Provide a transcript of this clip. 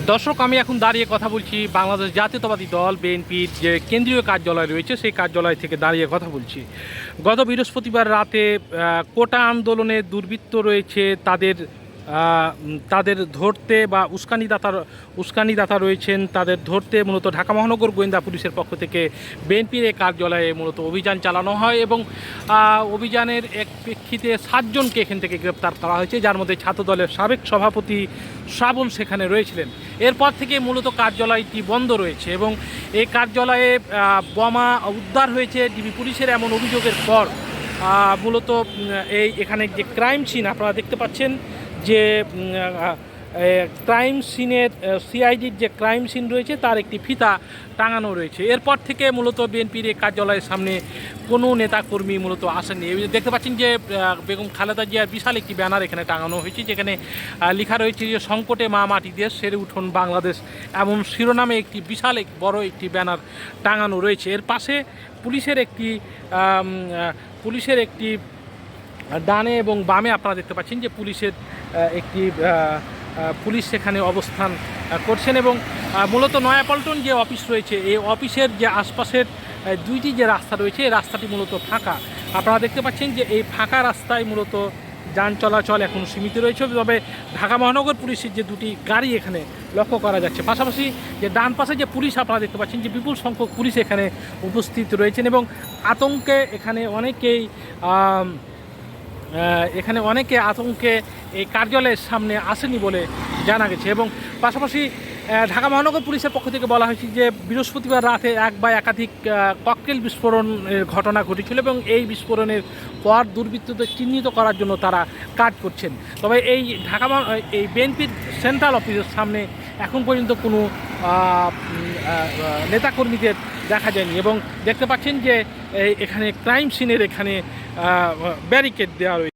দর্শক, আমি এখন দাঁড়িয়ে কথা বলছি বাংলাদেশ জাতীয়তাবাদী দল বিএনপির যে কেন্দ্রীয় কার্যালয় রয়েছে, সেই কার্যালয় থেকে দাঁড়িয়ে কথা বলছি। গত বৃহস্পতিবার রাতে কোটা আন্দোলনে দুর্বৃত্ত রয়েছে তাদের তাদের ধরতে বা উস্কানিদাতার উস্কানিদাতা রয়েছেন তাদের ধরতে মূলত ঢাকা মহানগর গোয়েন্দা পুলিশের পক্ষ থেকে বিএনপির এই কার্যালয়ে মূলত অভিযান চালানো হয় এবং অভিযানের এক প্রেক্ষিতে সাতজনকে এখান থেকে গ্রেপ্তার করা হয়েছে, যার মধ্যে ছাত্রদলের সাবেক সভাপতি শ্রাবণ সেখানে রয়েছিলেন। এরপর থেকে মূলত কার্যালয়টি বন্ধ রয়েছে এবং এই কার্যালয়ে বোমা উদ্ধার হয়েছে ডিবি পুলিশের এমন অভিযোগের পর মূলত এই এখানে যে ক্রাইম সিন আপনারা দেখতে পাচ্ছেন যে ক্রাইম সিনের সিআইডির যে ক্রাইম সিন রয়েছে তার একটি ফিতা টাঙানো রয়েছে। এরপর থেকে মূলত বিএনপির এই কার্যালয়ের সামনে কোনো নেতাকর্মী মূলত আসেননি। দেখতে পাচ্ছেন যে বেগম খালেদা জিয়ার বিশাল একটি ব্যানার এখানে টাঙানো হয়েছে, যেখানে লেখা রয়েছে যে, সংকটে মা মাটি দেশ সেরে উঠুন বাংলাদেশ। এমন শিরোনামে একটি বিশাল এক বড় একটি ব্যানার টাঙানো রয়েছে। এর পাশে পুলিশের একটি পুলিশের একটি ডানে এবং বামে আপনারা দেখতে পাচ্ছেন যে, পুলিশের একটি পুলিশ সেখানে অবস্থান করছেন এবং মূলত নয়াপল্টন যে অফিস রয়েছে, এই অফিসের যে আশপাশের দুইটি যে রাস্তা রয়েছে, এই রাস্তাটি মূলত ফাঁকা। আপনারা দেখতে পাচ্ছেন যে এই ফাঁকা রাস্তায় মূলত যান চলাচল এখন সীমিত রয়েছে, তবে ঢাকা মহানগর পুলিশের যে দুটি গাড়ি এখানে লক্ষ্য করা যাচ্ছে। পাশাপাশি যে ডান পাশে যে পুলিশ আপনারা দেখতে পাচ্ছেন যে বিপুল সংখ্যক পুলিশ এখানে উপস্থিত রয়েছেন এবং আতঙ্কে এখানে অনেকেই এখানে অনেকে আতঙ্কে এই কার্যালয়ের সামনে আসেনি বলে জানা গেছে এবং পাশাপাশি ঢাকা মহানগর পুলিশের পক্ষ থেকে বলা হয়েছে যে বৃহস্পতিবার রাতে এক বা একাধিক ককটেল বিস্ফোরণের ঘটনা ঘটেছিল এবং এই বিস্ফোরণের পর দুর্বৃত্তদের চিহ্নিত করার জন্য তারা কাজ করছেন। তবে এই ঢাকা এই বিএনপির সেন্ট্রাল অফিসের সামনে এখন পর্যন্ত কোনো নেতাকর্মীদের দেখা যায়নি এবং দেখতে পাচ্ছেন যে এখানে ক্রাইম সিনের এখানে ব্যারিকেড দেওয়া রয়েছে